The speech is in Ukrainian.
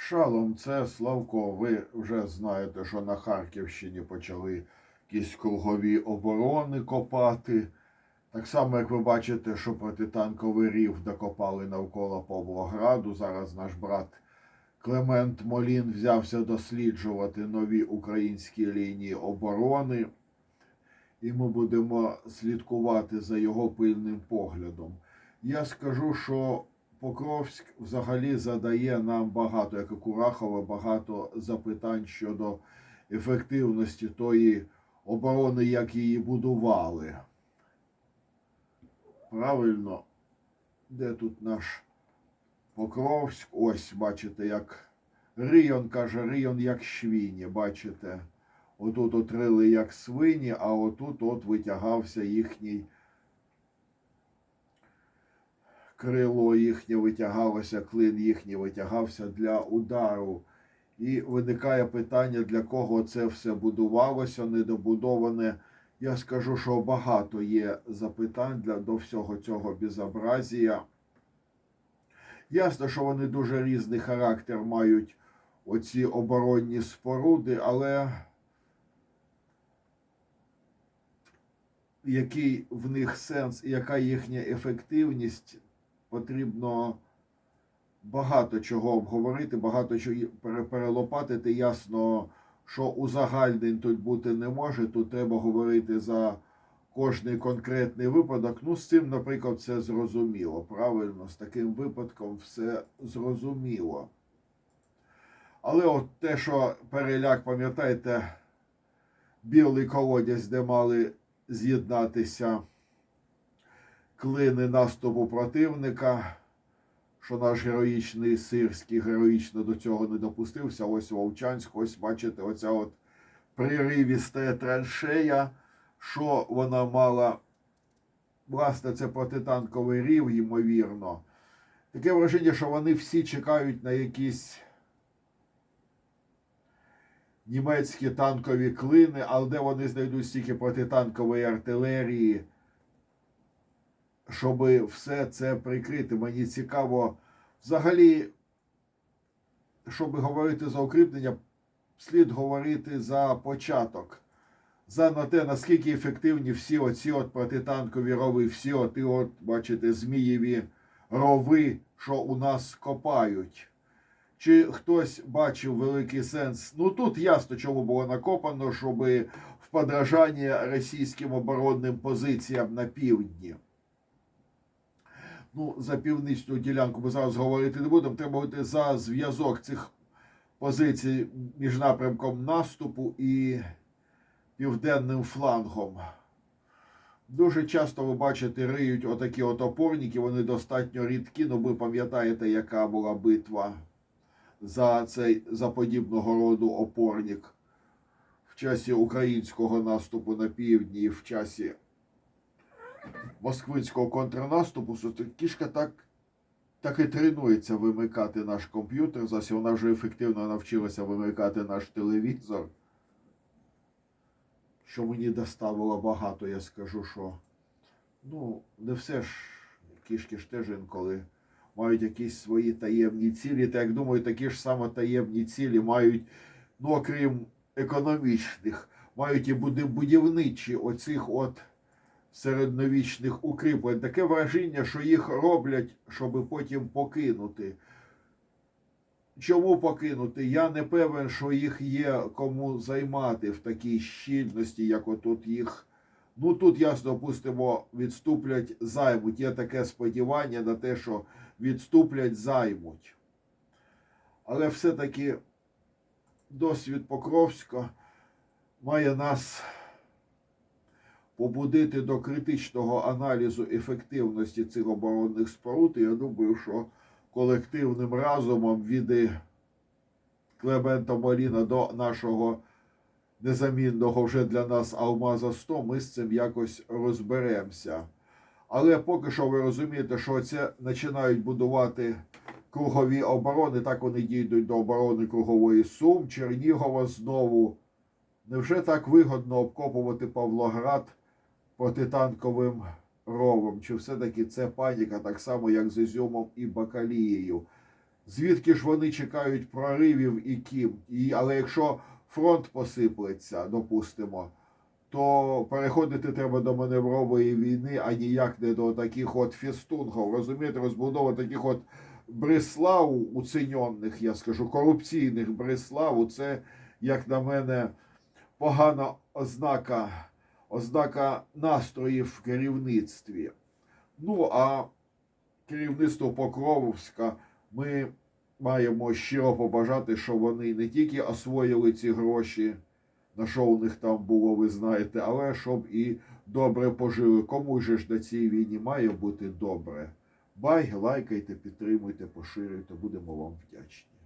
Шалом, це Славко. Ви вже знаєте, що на Харківщині почали якісь кругові оборони копати. Так само, як ви бачите, що протитанковий рів докопали навколо Павлограду. Зараз наш брат Клемент Молін взявся досліджувати нові українські лінії оборони. І ми будемо слідкувати за його пильним поглядом. Я скажу, що Покровськ взагалі задає нам багато, як і Курахова, багато запитань щодо ефективності тої оборони, як її будували. Правильно, де тут наш Покровськ? Ось, бачите, як Рийон каже, Рийон як швіні, бачите. Отут отрили як свині, а отут от витягався їхній крило їхнє витягалося, клин їхній витягався для удару. І виникає питання, для кого це все будувалося, недобудоване. Я скажу, що багато є запитань для, до всього цього безобразія. Ясно, що вони дуже різний характер мають оці оборонні споруди, але який в них сенс і яка їхня ефективність, потрібно багато чого обговорити, багато чого пере- перелопатити. Ясно, що узагальнень тут бути не може. Тут треба говорити за кожний конкретний випадок. Ну, з цим, наприклад, все зрозуміло. Правильно, з таким випадком все зрозуміло. Але от те, що переляк, пам'ятаєте, білий колодязь, де мали з'єднатися клини наступу противника, що наш героїчний сирський героїчно до цього не допустився. Ось Вовчанськ, ось бачите, оця от приривіста траншея, що вона мала. Власне, це протитанковий рів, ймовірно. Таке враження, що вони всі чекають на якісь німецькі танкові клини, але де вони знайдуть стільки протитанкової артилерії, щоб все це прикрити. Мені цікаво, взагалі, щоб говорити за укріплення, слід говорити за початок. За на те, наскільки ефективні всі оці от протитанкові рови, всі оті от, бачите, змієві рови, що у нас копають. Чи хтось бачив великий сенс? Ну тут ясно, чому було накопано, щоб в подражанні російським оборонним позиціям на півдні. Ну, за північну ділянку ми зараз говорити не будемо. Треба говорити за зв'язок цих позицій між напрямком наступу і південним флангом. Дуже часто ви бачите, риють отакі от опорники, вони достатньо рідкі, ну ви пам'ятаєте, яка була битва за цей за подібного роду опорник в часі українського наступу на півдні, в часі москвинського контрнаступу. Кішка так, так і тренується вимикати наш комп'ютер. Зараз вона вже ефективно навчилася вимикати наш телевізор. Що мені доставило багато, я скажу, що ну, не все ж кішки ж теж інколи мають якісь свої таємні цілі. Та як думаю, такі ж саме таємні цілі мають, ну окрім економічних, мають і будівничі оцих от середньовічних укріплень. Таке враження, що їх роблять, щоб потім покинути. Чому покинути? Я не певен, що їх є кому займати в такій щільності, як отут їх. Ну тут ясно пустимо, відступлять, займуть. Є таке сподівання на те, що відступлять, займуть. Але все-таки досвід Покровська має нас побудити до критичного аналізу ефективності цих оборонних споруд. Я думаю, що колективним разумом від Клемента Моліна до нашого незамінного вже для нас Алмаза 100, ми з цим якось розберемося. Але поки що ви розумієте, що це починають будувати кругові оборони, так вони дійдуть до оборони кругової Сум, Чернігова знову. Невже так вигодно обкопувати Павлоград протитанковим ровом? Чи все-таки це паніка так само, як з Ізюмом і Бакалією? звідки ж вони чекають проривів і ким. І, але якщо фронт посиплеться, допустимо, то переходити треба до маневрової війни, а ніяк не до таких от фістунгів. Розумієте, розбудова таких от Бреслав уціньонних, я скажу, корупційних Бреславу, це, як на мене, погана ознака, ознака настроїв в керівництві. Ну, а керівництво Покровська ми маємо щиро побажати, щоб вони не тільки освоїли ці гроші, на що у них там було, ви знаєте, але щоб і добре пожили. Кому же ж на цій війні має бути добре? Бай, лайкайте, підтримуйте, поширюйте, будемо вам вдячні.